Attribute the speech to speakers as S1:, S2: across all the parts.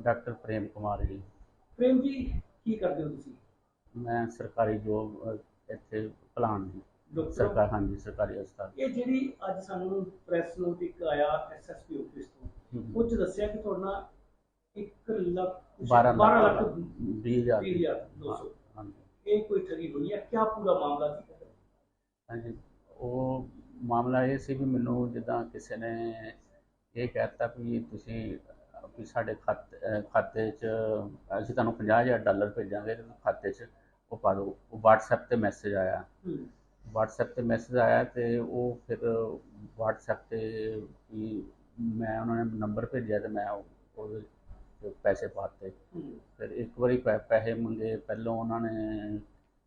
S1: Doctor Prem Kumar ji.
S2: Prem ji ਕੀ ਕਰਦੇ ਹੋ ਤੁਸੀਂ?
S1: ਮੈਂ ਸਰਕਾਰੀ ਜੋਬ ਇੱਥੇ ਭਲਾਣ ਦੀ।
S2: ਡਾਕਟਰ
S1: ਸਰਕਾਰ ਹਾਂਜੀ ਸਰਕਾਰੀ ਹਸਪਤਾਲ।
S2: ਇਹ ਜਿਹੜੀ ਅੱਜ ਸਾਨੂੰ ਪ੍ਰੈਸ ਨੋਟ ਇੱਕ ਆਇਆ ਐਸਐਸਪੀ ਆਫਿਸ ਤੋਂ
S1: ਹਮ।
S2: ਉਹ ਚ ਦੱਸਿਆ ਕਿ ਤੁਹਾਡਾ 1 ਲੱਖ
S1: 12
S2: 12
S1: ਲੱਖ
S2: ਲੱਖ
S1: 20 ਹਜ਼ਾਰ
S2: 20200
S1: ਹਾਂਜੀ।
S2: ਇਹ ਕੋਈ ਠੱਗੀ ਹੋਈ ਹੈ? ਕਿਆ ਪੂਰਾ ਮਾਮਲਾ ਸੀ?
S1: ਹਾਂਜੀ ਉਹ ਮਾਮਲਾ ਇਹ ਸੀ ਵੀ ਮੈਨੂੰ ਜਿੱਦਾਂ ਕਿਸੇ ਨੇ ਇਹ ਕਹਿਤਾ ਵੀ ਤੁਸੀਂ ਵੀ ਸਾਡੇ ਖਾਤੇ ਖਾਤੇ 'ਚ ਅਸੀਂ ਤੁਹਾਨੂੰ 50000 ਡਾਲਰ ਭੇਜਾਂਗੇ ਤੇ ਖਾਤੇ 'ਚ ਉਹ ਪਾ ਦਿਓ। ਉਹ WhatsApp ਤੇ ਮੈਸੇਜ ਆਇਆ। WhatsApp ਤੇ ਮੈਸੇਜ ਆਇਆ ਤੇ ਉਹ ਫਿਰ WhatsApp ਤੇ ਵੀ ਮੈਂ ਉਹਨਾਂ ਨੇ ਨੰਬਰ ਭੇਜਿਆ ਤੇ ਮੈਂ ਉਹ- ਪੈਸੇ ਪਾਤੇ ਫਿਰ ਇੱਕ ਵਾਰੀ ਪੈਸੇ ਮੰਗੇ ਪਹਿਲਾਂ ਉਹਨਾਂ ਨੇ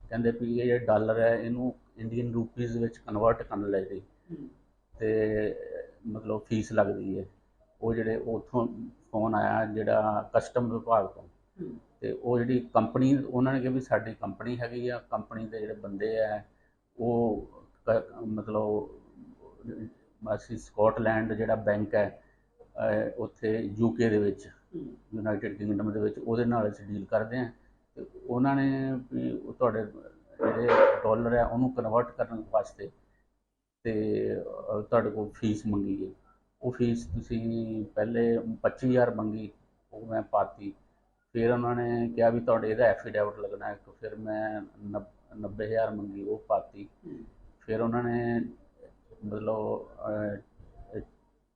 S1: ਕਹਿੰਦੇ ਵੀ ਇਹ ਜਿਹੜਾ ਡਾਲਰ ਹੈ ਇਹਨੂੰ ਇੰਡੀਅਨ ਰੂਪੀਜ਼ ਵਿੱਚ ਕਨਵਰਟ ਕਰਨ ਲਈ ਤੇ ਮਤਲਬ ਫੀਸ ਲੱਗਦੀ ਹੈ। ਉਹ ਜਿਹੜੇ ਉਥੋਂ ਫੋਨ ਆਇਆ ਜਿਹੜਾ ਕਸਟਮ ਵਿਭਾਗ ਤੋਂ। ਤੇ ਉਹ ਜਿਹੜੀ ਕੰਪਨੀ ਉਹਨਾਂ ਨੇ ਕਿਹਾ ਵੀ ਸਾਡੀ ਕੰਪਨੀ ਹੈਗੀ ਆ ਕੰਪਨੀ ਦੇ ਜਿਹੜੇ ਬੰਦੇ ਆ ਉਹ ਮਤਲਬ ਅਸੀਂ ਸਕਾਟਲੈਂਡ ਜਿਹੜਾ ਬੈਂਕ ਹੈ ਉੱਥੇ ਯੂਕੇ ਦੇ ਵਿੱਚ ਯੂਨਾਈਟਿਡ ਕਿੰਗਡਮ ਦੇ ਵਿੱਚ ਉਹਦੇ ਨਾਲ ਅਸੀਂ ਡੀਲ ਕਰਦੇ ਹਾਂ। ਤੇ ਉਹਨਾਂ ਨੇ ਵੀ ਤੁਹਾਡੇ ਜਿਹੜੇ ਡਾਲਰ ਹੈ ਉਹਨੂੰ ਕਨਵਰਟ ਕਰਨ ਵਾਸਤੇ ਤੇ ਤੁਹਾਡੇ ਕੋਲ ਫੀਸ ਮੰਗੀ ਹੈ। ਉਹ ਫੀਸ ਤੁਸੀਂ ਪਹਿਲੇ 25000 ਮੰਗੀ ਉਹ ਮੈਂ ਪਾਤੀ। ਫਿਰ ਉਹਨਾਂ ਨੇ ਕਿਹਾ ਵੀ ਤੁਹਾਡੇ ਇਹਦਾ ਐਫੀਡੈਵਿਟ ਲੱਗਣਾ ਹੈ ਫਿਰ ਮੈਂ 90000 ਮੰਗੀ ਉਹ ਪਾਤੀ। ਫਿਰ ਉਹਨਾਂ ਨੇ ਮਤਲਬ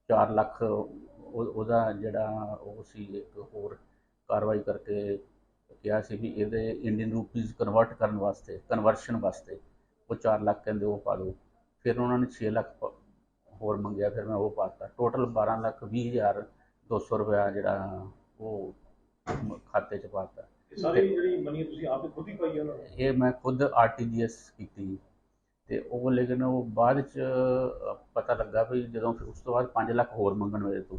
S1: 4 ਲੱਖ ਉਹ- ਉਹਦਾ ਜਿਹੜਾ ਉਹ ਸੀ ਇੱਕ ਹੋਰ ਕਾਰਵਾਈ ਕਰਕੇ ਕਿਹਾ ਸੀ ਵੀ ਇਹਦੇ ਇੰਡੀਅਨ ਰੂਪੀਜ਼ ਕਨਵਰਟ ਕਰਨ ਵਾਸਤੇ ਕਨਵਰਸ਼ਨ ਵਾਸਤੇ ਉਹ 4 ਲੱਖ ਕਹਿੰਦੇ ਉਹ ਪਾ ਦਿਓ। ਫਿਰ ਉਹਨਾਂ ਨੇ 6 ਲੱਖ ਹੋਰ ਮੰਗਿਆ ਫਿਰ ਮੈਂ ਉਹ ਪਾਤਾ। ਟੋਟਲ 12 ਲੱਖ 20 ਹਜ਼ਾਰ 200 ਰੁਪਇਆ ਜਿਹੜਾ ਉਹ ਮ- ਖਾਤੇ 'ਚ ਪਾਤਾ।
S3: ਇਹ ਸਾਰੀ ਜਿਹੜੀ ਮਨੀ ਤੁਸੀਂ ਆਪ ਹੀ ਖੁਦ ਹੀ ਪਾਈ ਹੈ ਉਹਨਾਂ ਨੂੰ?
S1: ਇਹ ਮੈਂ ਖੁਦ ਆਰਟੀਜੀਐਸ ਕੀਤੀ। ਤੇ ਉਹ ਲੇਕਿਨ ਉਹ ਬਾਅਦ ਚ ਅ, ਪਤਾ ਲੱਗਾ ਵੀ ਜਦੋਂ ਫਿਰ ਉਸ ਤੋਂ ਬਾਅਦ 5 ਲੱਖ ਹੋਰ ਮੰਗਣ ਮੇਰੇ ਤੋਂ।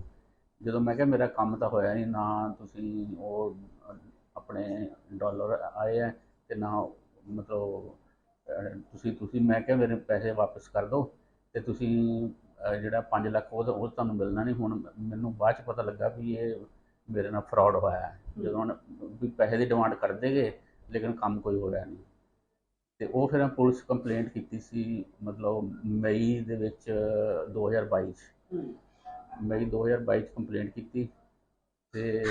S1: ਜਦੋਂ ਮੈਂ ਕਿਹਾ ਮੇਰਾ ਕੰਮ ਤਾਂ ਹੋਇਆ ਨਹੀਂ ਨਾ ਤੁਸੀਂ ਉਹ ਅ, ਆਪਣੇ ਡਾਲਰ ਆਏ ਹੈ ਤੇ ਨਾ ਮਤਲਬ ਅ, ਤੁਸੀਂ ਤੁਸੀਂ ਮੈਂ ਕਿਹਾ ਮੇਰੇ ਪੈਸੇ ਵਾਪਸ ਕਰ ਦਿਓ ਤੇ ਤੁਸੀਂ ਜਿਹੜਾ 5 ਲੱਖ ਉਹ ਉਹ ਤੁਹਾਨੂੰ ਮਿਲਣਾ ਨਹੀਂ। ਹੁਣ ਮੈਨੂੰ ਬਾਅਦ ਚ ਪਤਾ ਲੱਗਾ ਵੀ ਇਹ ਮੇਰੇ ਨਾਲ ਫਰਾਡ ਹੋਇਆ ਹੈ। ਜਦੋਂ ਵੀ ਪੈਸੇ ਦੀ ਡਿਮਾਂਡ ਕਰਦੇ ਗਏ ਲੇਕਿਨ ਕੰਮ ਕੋਈ ਹੋਇਆ ਨਹੀਂ। ਤੇ ਉਹ ਫਿਰ ਪੁਲਿਸ ਕੰਪਲੇਂਟ ਕੀਤੀ ਸੀ ਮਤਲਬ ਮਈ ਦੇ ਵਿੱਚ 2022 ਚ।
S2: ਹੂੰ।
S1: ਮਈ 2022 ਚ ਕੰਪਲੇਂਟ ਕੀਤੀ। ਤੇ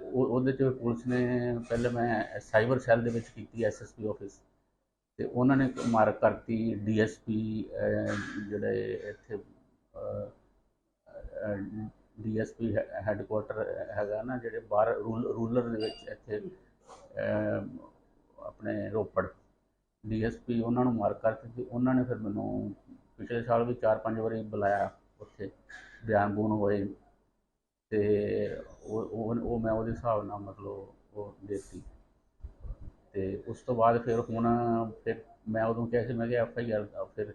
S1: ਉਹ ਉਹਦੇ ਚ ਪੁਲਿਸ ਨੇ ਪਹਿਲੇ ਮੈਂ ਸਾਈਬਰ ਸੈੱਲ ਦੇ ਵਿੱਚ ਕੀਤੀ ਐਸਐਸਪੀ ਆਫਿਸ ਤੇ ਉਹਨਾਂ ਨੇ ਮਾਰਕ ਕਰਤੀ ਡੀਐਸਪੀ ਜਿਹੜੇ ਇੱਥੇ ਡੀਐਸਪੀ ਹੈੱਡਕੁਆਟਰ ਹੈਗਾ ਨਾ, ਜਿਹੜੇ ਬਾਹਰ ਰੂਲਰ ਦੇ ਵਿੱਚ ਇੱਥੇ ਆਪਣੇ ਰੋਪੜ। ਡੀਐਸਪੀ ਉਹਨਾਂ ਨੂੰ ਮਾਰ ਕਰਤੀ ਤੇ ਉਹਨਾਂ ਨੇ ਫਿਰ ਮੈਨੂੰ ਪਿਛਲੇ ਸਾਲ ਵੀ 4-5 ਵਾਰੀ ਬੁਲਾਇਆ ਉੱਥੇ ਬਿਆਨ ਬੂਨ ਹੋਏ। ਤੇ ਉਹ ਉਹ ਮੈਂ ਉਹਦੇ ਹਿਸਾਬ ਨਾਲ ਮਤਲਬ ਉਹ ਦੇਤੀ। ਤੇ ਉਸ ਤੋਂ ਬਾਅਦ ਫਿਰ ਹੁਣ ਫਿਰ ਮੈਂ ਉਦੋਂ ਕਿਹਾ ਸੀ, ਮੈਂ ਕਿਹਾ ਐਫ ਆਈ ਆਰ, ਫਿਰ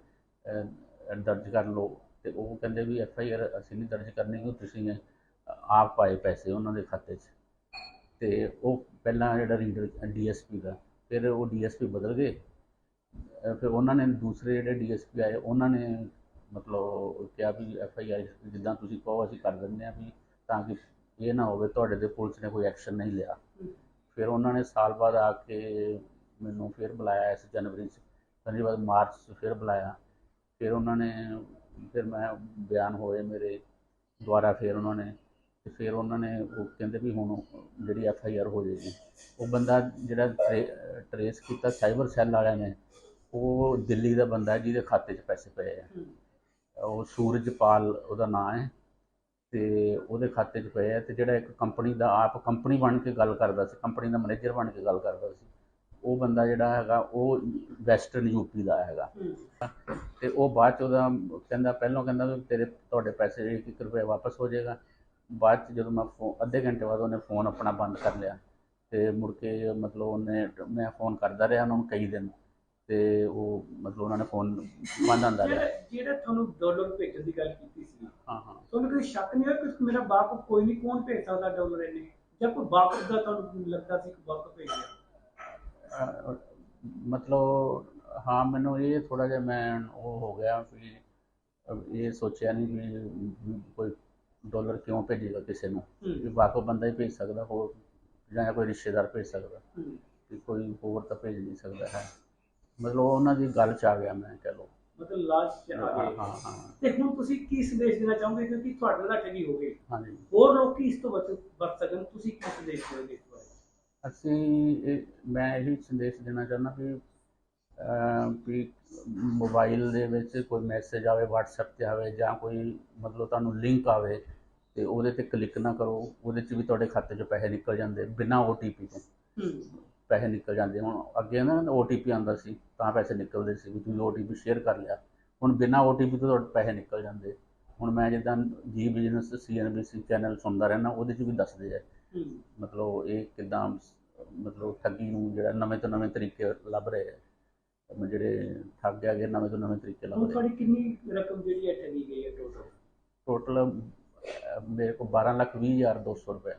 S1: ਦਰਜ ਕਰ ਲਓ। ਤੇ ਉਹ ਕਹਿੰਦੇ ਵੀ ਐਫ ਆਈ ਆਰ ਅਸੀਂ ਨਹੀਂ ਦਰਜ ਕਰਨੀ ਕਿ ਤੁਸੀਂ ਆਪ ਪਾਏ ਪੈਸੇ ਉਹਨਾਂ ਦੇ ਖਾਤੇ 'ਚ। ਤੇ ਉਹ ਪਹਿਲਾਂ ਜਿਹੜਾ ਰੀਡਰ ਡੀਐਸਪੀ ਦਾ, ਫਿਰ ਉਹ ਡੀਐਸਪੀ ਬਦਲ ਗਏ। ਫਿਰ ਉਹਨਾਂ ਨੇ ਦੂਸਰੇ ਜਿਹੜੇ ਡੀਐਸਪੀ ਆਏ, ਉਹਨਾਂ ਨੇ ਮਤਲਬ ਕਿਹਾ ਵੀ ਐਫ ਆਈ ਆਰ ਜਿੱਦਾਂ ਤੁਸੀਂ ਕਹੋ, ਅਸੀਂ ਕਰ ਦਿੰਦੇ ਹਾਂ ਵੀ ਤਾਂ ਕਿ ਇਹ ਨਾ ਹੋਵੇ, ਤੁਹਾਡੇ ਤੇ ਪੁਲਿਸ ਨੇ ਕੋਈ ਐਕਸ਼ਨ ਨਹੀਂ ਲਿਆ। ਫਿਰ ਉਹਨਾਂ ਨੇ ਸਾਲ ਬਾਅਦ ਆ ਕੇ ਮੈਨੂੰ ਫਿਰ ਬੁਲਾਇਆ ਇਸ ਜਨਵਰੀ 'ਚ। ਫਿਰ ਬਾਅਦ ਮਾਰਚ 'ਚ ਫਿਰ ਬੁਲਾਇਆ। ਫਿਰ ਉਹਨਾਂ ਨੇ ਫਿਰ ਮੈਂ ਬਿਆਨ ਹੋਏ ਮੇਰੇ ਦੁਆਰਾ ਫਿਰ ਉਹਨਾਂ ਨੇ ਤੇ ਫਿਰ ਉਹਨਾਂ ਨੇ ਉਹ ਕਹਿੰਦੇ ਵੀ ਹੁਣ ਜਿਹੜੀ ਐਫ ਆਈ ਆਰ ਹੋ ਜਾਏਗੀ। ਉਹ ਬੰਦਾ ਜਿਹੜਾ ਟਰੇਸ ਕੀਤਾ ਸਾਈਬਰ ਸੈੱਲ ਵਾਲਿਆਂ ਨੇ ਉਹ ਦਿੱਲੀ ਦਾ ਬੰਦਾ ਜਿਹਦੇ ਖਾਤੇ 'ਚ ਪੈਸੇ ਪਏ ਆ। ਉਹ ਸੂਰਜਪਾਲ ਉਹਦਾ ਨਾਮ ਹੈ ਤੇ ਉਹਦੇ ਖਾਤੇ 'ਚ ਪਏ ਆ ਤੇ ਜਿਹੜਾ ਇੱਕ ਕੰਪਨੀ ਦਾ ਆਪ ਕੰਪਨੀ ਬਣ ਕੇ ਗੱਲ ਕਰਦਾ ਸੀ ਕੰਪਨੀ ਦਾ ਮੈਨੇਜਰ ਬਣ ਕੇ ਗੱਲ ਕਰਦਾ ਸੀ। ਉਹ ਬੰਦਾ ਜਿਹੜਾ ਹੈਗਾ ਉਹ ਵੈਸਟਰਨ ਯੂਪੀ ਦਾ ਹੈਗਾ। ਤੇ ਉਹ ਬਾਅਦ ਚ ਉਹਦਾ ਕਹਿੰਦਾ ਪਹਿਲਾਂ ਕਹਿੰਦਾ ਤੇਰੇ ਤੁਹਾਡੇ ਪੈਸੇ ਇੱਕ ਇੱਕ ਰੁਪਏ ਵਾਪਸ ਹੋ ਜਾਏਗਾ। ਬਾਅਦ ਚ ਜਦੋਂ ਮੈਂ ਅੱਧੇ ਘੰਟੇ ਬਾਅਦ ਉਹਨੇ ਫੋਨ ਆਪਣਾ ਬੰਦ ਕਰ ਲਿਆ। ਤੇ ਮੁੜ ਕੇ ਮਤਲਬ ਉਹਨੇ ਮੈਂ ਫੋਨ ਕਰਦਾ ਰਿਹਾ ਉਹਨਾਂ ਨੂੰ ਕਈ ਦਿਨ। ਤੇ ਉਹ ਮਤਲਬ ਉਹਨਾਂ ਨੇ ਫੋਨ ਬੰਦ ਆਂਦਾ ਰਿਹਾ।
S2: ਜਿਹੜਾ ਤੁਹਾਨੂੰ ਡਾਲਰ ਭੇਜਣ ਦੀ ਗੱਲ ਕੀਤੀ ਸੀ
S1: ਹਾਂ ਹਾਂ।
S2: ਤੁਹਾਨੂੰ ਕੋਈ ਸ਼ੱਕ ਨਹੀਂ ਹੋਇਆ ਕਿ ਮੇਰਾ ਬਾਪ ਕੋਈ ਨਹੀਂ ਕੌਣ ਭੇਜ ਸਕਦਾ ਡਾਲਰ ਇਹਨੇ ਜਾਂ ਕੋਈ ਵਾਕਫ ਦਾ ਤੁਹਾਨੂੰ ਲੱਗਦਾ ਸੀ ਕਿ ਵਾਕਫ ਭੇਜ
S1: ਮਤਲਬ ਹਾਂ ਮੈਨੂੰ ਇਹ ਥੋੜਾ ਜਿਹਾ ਮੈਂ ਉਹ ਹੋ ਗਿਆ ਵੀ ਇਹ ਸੋਚਿਆ ਨਹੀਂ ਵੀ ਕੋਈ ਡਾਲਰ ਕਿਉਂ ਭੇਜੇਗਾ ਕਿਸੇ ਨੂੰ। ਵੀ ਵਾਕਫ ਬੰਦਾ ਹੀ ਭੇਜ ਸਕਦਾ ਹੋਰ ਜਾਂ ਕੋਈ ਰਿਸ਼ਤੇਦਾਰ ਭੇਜ ਸਕਦਾ। ਕਿ ਕੋਈ ਹੋਰ ਤਾਂ ਭੇਜ ਨਹੀਂ ਸਕਦਾ ਹੈ। ਮਤਲਬ ਉਹਨਾਂ ਦੀ ਗੱਲ ਚ ਆ ਗਿਆ ਮੈਂ ਕਹ ਲਓ
S2: ਮਤਲਬ ਲਾਜ ਚ ਆ ਗਏ।
S1: ਹਾਂ ਹਾਂ
S2: ਤੇ ਹੁਣ ਤੁਸੀਂ ਕੀ ਸੰਦੇਸ਼ ਦੇਣਾ ਚਾਹੋਗੇ? ਕਿਉਂਕਿ ਤੁਹਾਡੇ ਨਾਲ ਠੱਗੀ ਹੋ ਗਈ
S1: ਹਾਂਜੀ।
S2: ਹੋਰ ਲੋਕੀ ਇਸ ਤੋਂ ਬਚ ਸਕਣ? ਤੁਸੀਂ ਕੀ ਸੰਦੇਸ਼ ਦਿਓਗੇ
S1: ਅਸੀਂ ਇਹ ਮੈਂ ਇਹੀ ਸੰਦੇਸ਼ ਦੇਣਾ ਚਾਹੁੰਦਾ ਅਮ ਵੀ ਮੋਬਾਈਲ ਦੇ ਵਿੱਚ ਕੋਈ ਮੈਸੇਜ ਆਵੇ WhatsApp ਤੇ ਆਵੇ ਜਾਂ ਕੋਈ ਮਤਲਬ ਤੁਹਾਨੂੰ ਲਿੰਕ ਆਵੇ ਤੇ ਉਹਦੇ ਤੇ ਕਲਿੱਕ ਨਾ ਕਰੋ ਉਹਦੇ 'ਚ ਵੀ ਤੁਹਾਡੇ ਖਾਤੇ 'ਚੋਂ ਪੈਸੇ ਨਿਕਲ ਜਾਂਦੇ ਬਿਨਾਂ OTP ਤੋਂ। ਪੈਸੇ ਨਿਕਲ ਜਾਂਦੇ। ਹੁਣ ਅੱਗੇ ਨਾ OTP ਆਉਂਦਾ ਸੀ ਤਾਂ ਪੈਸੇ ਨਿਕਲਦੇ ਸੀ ਵੀ ਤੁਸੀਂ OTP ਸ਼ੇਅਰ ਕਰ ਲਿਆ। ਹੁਣ ਬਿਨਾਂ OTP ਤੋਂ ਤੁਹਾਡੇ ਪੈਸੇ ਨਿਕਲ ਜਾਂਦੇ। ਹੁਣ ਮੈਂ ਜਿੱਦਾਂ ਜੀ ਬਿਜ਼ਨਸ CNBC ਚੈਨਲ ਸੁਣਦਾ ਰਹਿਣਾ ਉਹਦੇ 'ਚ ਵੀ ਦੱਸਦੇ ਆ। ਮਤਲਬ ਇਹ ਕਿਦਾਂ ਮਤਲਬ ਠੱਗੀ ਨੂੰ ਜਿਹੜਾ ਨਵੇਂ ਤੋਂ ਨਵੇਂ ਤਰੀਕੇ ਲੱਭ ਰਹੇ ਆ। ਜਿਹੜੇ ਠੱਗ ਹੈਗੇ ਨਵੇਂ ਤੋਂ ਨਵੇਂ ਤਰੀਕੇ ਲੱਭ
S2: ਹੁਣ
S1: ਰਹੇ
S2: ਤੁਹਾਡੀ ਕਿੰਨੀ ਰਕਮ ਜਿਹੜੀ ਹੈ ਠੱਗੀ ਗਈ ਹੈ ਟੋਟਲ
S1: ਟੋਟਲ ਮੇਰੇ ਕੋਲ 12 ਲੱਖ ਵੀਹ ਹਜ਼ਾਰ ਦੋ ਸੌ ਰੁਪਏ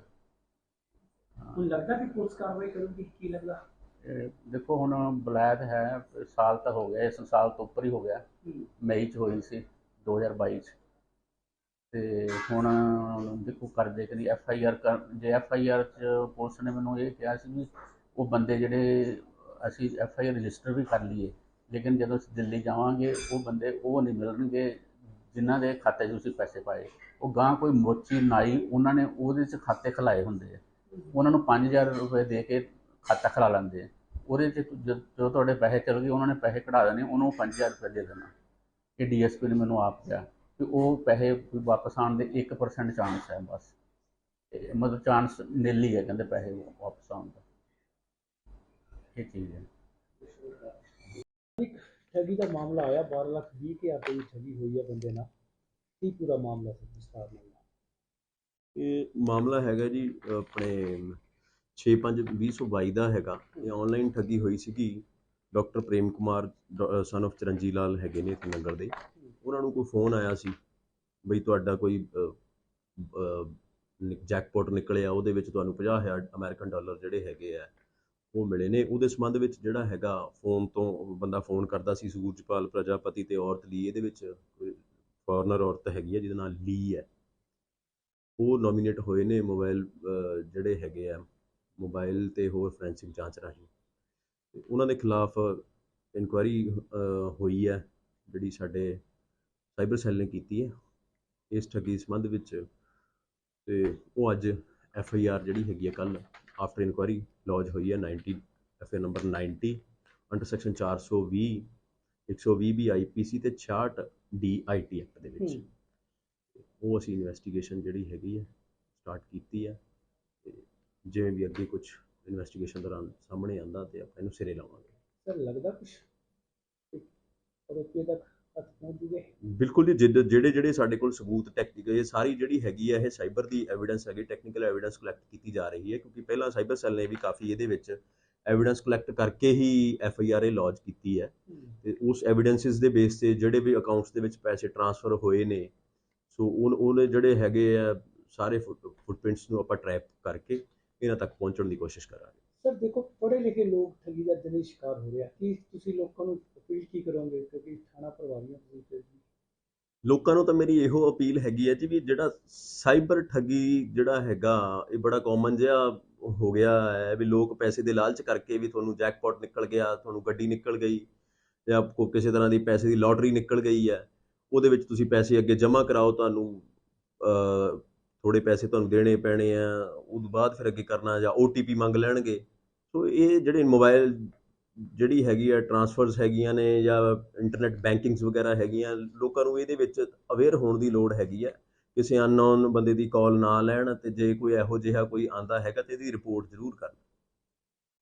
S2: ਹੁਣ ਲੱਗਦਾ ਕਿ ਪੁਲਿਸ ਕਾਰਵਾਈ ਕਰੂਗੀ? ਕੀ ਲੱਗਦਾ?
S1: ਇਹ ਦੇਖੋ ਹੁਣ ਬਲੈਤ ਹੈ ਸਾਲ ਤਾਂ ਹੋ ਗਿਆ ਇਸ ਸਾਲ ਤੋਂ ਉੱਪਰ ਹੀ ਹੋ ਗਿਆ।
S2: ਹੂੰ।
S1: ਮਈ ਚ ਹੋਈ ਸੀ 2022 ਚ। ਤੇ ਹੁਣ ਦੇਖੋ ਕਰਦੇ ਕਦੀ ਐਫ ਆਈ ਆਰ ਜੇ ਐਫ ਆਈ ਆਰ ਚ ਪੁਲਿਸ ਨੇ ਮੈਨੂੰ ਇਹ ਕਿਹਾ ਸੀ ਵੀ ਉਹ ਬੰਦੇ ਜਿਹੜੇ ਅਸੀਂ ਐਫ ਆਈ ਆਰ ਰਜਿਸਟਰ ਵੀ ਕਰ ਲਈਏ, ਲੇਕਿਨ ਜਦੋਂ ਅਸੀਂ ਦਿੱਲੀ ਜਾਵਾਂਗੇ, ਉਹ ਬੰਦੇ ਉਹ ਨਹੀਂ ਮਿਲਣਗੇ ਜਿਨ੍ਹਾਂ ਦੇ ਖਾਤੇ 'ਚ ਤੁਸੀਂ ਪੈਸੇ ਪਾਏ। ਉਹ ਗਾਂ ਕੋਈ ਮੋਚੀ ਨਾਈ, ਉਹਨਾਂ ਨੇ ਉਹਦੇ 'ਚ ਖਾਤੇ ਖਲਾਏ ਹੁੰਦੇ ਆ। ਉਹਨਾਂ ਨੂੰ 5000 ਰੁਪਏ ਦੇ ਕੇ ਖਾਤਾ ਖਲਾ ਲੈਂਦੇ ਆ। ਉਹਦੇ 'ਚ ਜਦ- ਜਦੋਂ ਤੁਹਾਡੇ ਪੈਸੇ ਚਲ ਗਏ ਉਹਨਾਂ ਨੇ ਪੈਸੇ ਕਢਾ ਦੇਣੇ, ਉਹਨੂੰ 5000 ਰੁਪਏ ਦੇ ਦੇਣਾ। ਇਹ ਡੀਐਸਪੀ ਨੇ ਮੈਨੂੰ ਆਪ ਕਿਹਾ। ਕਿ ਉਹ ਪੈਸੇ ਵਾਪਸ ਆਉਣ ਦੇ 1% ਚਾਂਸ ਹੈ ਬਸ। ਮਤਲਬ ਚਾਂਸ ਨਿਲ ਹੀ ਹੈ ਕਹਿੰਦੇ ਪੈਸੇ ਵਾਪਸ ਆਉਣ ਦਾ। ਇਹ ਚੀਜ਼ ਹੈ।
S2: ਠੱਗੀ ਦਾ ਮਾਮਲਾ ਆਇਆ 12 ਲੱਖ 20 ਕੇ ਰੁਪਏ ਦੀ ਠੱਗੀ ਹੋਈ ਹੈ ਬੰਦੇ ਨਾਲ। ਕੀ ਪੂਰਾ ਮਾਮਲਾ ਸੀ ਵਿਸਤਾਰ ਨਾਲ
S4: ਇਹ ਮਾਮਲਾ ਹੈਗਾ ਜੀ ਆਪਣੇ 6/5/2022 ਦਾ ਹੈਗਾ। ਇਹ ਆਨਲਾਈਨ ਠੱਗੀ ਹੋਈ ਸੀਗੀ। Doctor Prem Kumar son of Charanjit Lal ਹੈਗੇ ਨੇ ਨਗਰ ਦੇ। ਉਹਨਾਂ ਨੂੰ ਕੋਈ ਫੋਨ ਆਇਆ ਸੀ ਬਈ ਤੁਹਾਡਾ ਕੋਈ ਜੈਕਪੋਟ ਨਿਕਲਿਆ, ਉਹਦੇ ਵਿੱਚ ਤੁਹਾਨੂੰ 50000 ਅਮਰੀਕਨ ਡਾਲਰ ਜਿਹੜੇ ਹੈਗੇ ਆ, ਉਹ ਮਿਲੇ ਨੇ। ਉਹਦੇ ਸੰਬੰਧ ਵਿੱਚ ਜਿਹੜਾ ਹੈਗਾ ਫੋਨ ਤੋਂ ਬੰਦਾ ਫੋਨ ਕਰਦਾ ਸੀ, ਸੂਰਜਪਾਲ ਪ੍ਰਜਾਪਤੀ ਤੇ ਔਰਤ ਲਈ ਇਹਦੇ ਵਿੱਚ ਕੋਈ ਫੋਰਨਰ ਔਰਤ ਹੈਗੀ ਹੈ ਜਿਹਦਾ ਨਾਮ ਲੀ ਹੈ ਉਹ ਨੋਮੀਨੇਟ ਹੋਏ ਨੇ ਮੋਬਾਈਲ ਜਿਹੜੇ ਹੈਗੇ ਆ ਮੋਬਾਈਲ ਤੇ ਹੋਰ ਫੋਰੈਂਸਿਕ ਜਾਂਚ ਰਾਹੀਂ। ਉਹਨਾਂ ਦੇ ਖਿਲਾਫ ਇਨਕੁਆਇਰੀ ਹੋਈ ਹੈ ਜਿਹੜੀ ਸਾਡੇ ਸਾਈਬਰ ਸੈੱਲ ਨੇ ਕੀਤੀ ਹੈ ਇਸ ਠੱਗੀ ਸੰਬੰਧ ਵਿੱਚ ਤੇ ਉਹ ਅੱਜ ਐਫ ਆਈ ਆਰ ਜਿਹੜੀ ਹੈਗੀ ਹੈ ਕੱਲ ਆਫਟਰ ਇਨਕੁਆਇਰੀ ਲੌਜ ਹੋਈ ਹੈ 90 F I number 90 under section 420 120 B I P C ਤੇ 66 ਡੀ ਆਈ ਟੀ ਐਕਟ ਦੇ ਵਿੱਚ। ਉਹ ਅਸੀਂ ਇਨਵੈਸਟੀਗੇਸ਼ਨ ਜਿਹੜੀ ਹੈਗੀ ਹੈ ਸਟਾਰਟ ਕੀਤੀ ਹੈ ਤੇ ਜਿਵੇਂ ਵੀ ਅੱਗੇ ਕੁਝ ਇਨਵੈਸਟੀਗੇਸ਼ਨ ਦੌਰਾਨ ਸਾਹਮਣੇ ਆਂਦਾ ਤੇ ਆਪਾਂ ਇਹਨੂੰ ਸਿਰੇ ਲਾਵਾਂਗੇ।
S2: ਸਰ ਲੱਗਦਾ ਕੁਝ ਰੁਪਏ ਤੱਕ ਪਹੁੰਚ ਜੂਗੇ
S4: ਬਿਲਕੁਲ ਜੀ ਜਿਹੜੇ ਜਿਹੜੇ ਸਾਡੇ ਕੋਲ ਸਬੂਤ ਟੈਕਨੀਕਲ ਇਹ ਸਾਰੀ ਜਿਹੜੀ ਹੈਗੀ ਹੈ ਇਹ ਸਾਈਬਰ ਦੀ ਐਵੀਡੈਂਸ ਹੈਗੀ ਟੈਕਨੀਕਲ ਐਵੀਡੈਂਸ ਕਲੈਕਟ ਕੀਤੀ ਜਾ ਰਹੀ ਹੈ ਕਿਉਂਕਿ ਪਹਿਲਾਂ ਸਾਈਬਰ ਸੈੱਲ ਨੇ ਵੀ ਕਾਫੀ ਇਹਦੇ ਵਿੱਚ ਐਵੀਡੈਂਸ ਕਲੈਕਟ ਕਰਕੇ ਹੀ ਐਫ ਆਈ ਆਰ ਏ ਲੌਂਚ ਕੀਤੀ ਹੈ। ਤੇ ਉਸ ਐਵੀਡੈਂਸਿਸ ਦੇ ਬੇਸ ਤੇ ਜਿਹੜੇ ਵੀ ਅਕਾਊਂਟਸ ਦੇ ਵਿੱਚ ਪੈਸੇ ਟ੍ਰਾਂਸਫਰ ਹੋਏ ਨੇ ਸੋ ਉਹ ਉਹਨੇ ਜਿਹੜੇ ਹੈਗੇ ਆ ਸਾਰੇ ਫੁੱਟਪ੍ਰਿੰਟਸ ਨੂੰ ਆਪਾਂ ਟਰੈਪ ਕਰਕੇ ਇਹਨਾਂ ਤੱਕ ਪਹੁੰਚਣ ਦੀ ਕੋਸ਼ਿਸ਼ ਕਰਾਂਗੇ।
S2: ਸਰ ਦੇਖੋ ਪੜ੍ਹੇ ਲਿਖੇ ਲੋਕ ਠੱਗੀ ਦਾ ਦਿਨੇ ਸ਼ਿਕਾਰ ਹੋ ਰਿਹਾ ਕੀ ਤੁਸੀਂ ਲੋਕਾਂ ਨੂੰ ਅਪੀਲ ਕੀ ਕਰੋਗੇ? ਕਿਉਂਕਿ ਥਾਣਾ ਪ੍ਰਭਾਵੀਆਂ ਤੁਸੀਂ ਤੇ
S4: ਲੋਕਾਂ ਨੂੰ ਤਾਂ ਮੇਰੀ ਇਹੋ ਅਪੀਲ ਹੈਗੀ ਹੈ ਜੀ ਵੀ ਜਿਹੜਾ ਸਾਈਬਰ ਠੱਗੀ ਜਿਹੜਾ ਹੈਗਾ ਇਹ ਬੜਾ ਕਾਮਨ ਜਿਹਾ ਹੋ ਗਿਆ ਹੈ ਵੀ ਲੋਕ ਪੈਸੇ ਦੇ ਲਾਲਚ ਕਰਕੇ ਵੀ ਤੁਹਾਨੂੰ ਜੈਕਪਾਟ ਨਿਕਲ ਗਿਆ ਤੁਹਾਨੂੰ ਗੱਡੀ ਨਿਕਲ ਗਈ ਜਾਂ ਕੋ ਕਿਸੇ ਤਰ੍ਹਾਂ ਦੀ ਪੈਸੇ ਦੀ ਲੋਟਰੀ ਨਿਕਲ ਗਈ ਹੈ ਉਹਦੇ ਵਿੱਚ ਤੁਸੀਂ ਪੈਸੇ ਅੱਗੇ ਜਮ੍ਹਾਂ ਕਰਾਓ ਤੁਹਾਨੂੰ ਅ, ਥੋੜੇ ਪੈਸੇ ਤੁਹਾਨੂੰ ਦੇਣੇ ਪੈਣੇ ਆ ਉਸ ਤੋਂ ਬਾਅਦ ਫਿਰ ਅੱਗੇ ਕਰਨਾ ਜਾਂ OTP ਮੰਗ ਲੈਣਗੇ। ਸੋ ਇਹ ਜਿਹੜੇ ਮੋਬਾਈਲ ਜਿਹੜੀ ਹੈਗੀ ਆ ਟਰਾਂਸਫਰਸ ਹੈਗੀਆਂ ਨੇ ਜਾਂ ਇੰਟਰਨੈਟ ਬੈਂਕਿੰਗਸ ਵਗੈਰਾ ਹੈਗੀਆਂ, ਲੋਕਾਂ ਨੂੰ ਇਹਦੇ ਵਿੱਚ ਅਵੇਅਰ ਹੋਣ ਦੀ ਲੋੜ ਹੈਗੀ ਹੈ ਕਿਸੇ ਅਨਨੋਨ ਬੰਦੇ ਦੀ ਕਾਲ ਨਾ ਲੈਣ ਅਤੇ ਜੇ ਕੋਈ ਇਹੋ ਜਿਹਾ ਕੋਈ ਆਉਂਦਾ ਹੈਗਾ ਤਾਂ ਇਹਦੀ ਰਿਪੋਰਟ ਜ਼ਰੂਰ ਕਰਨ।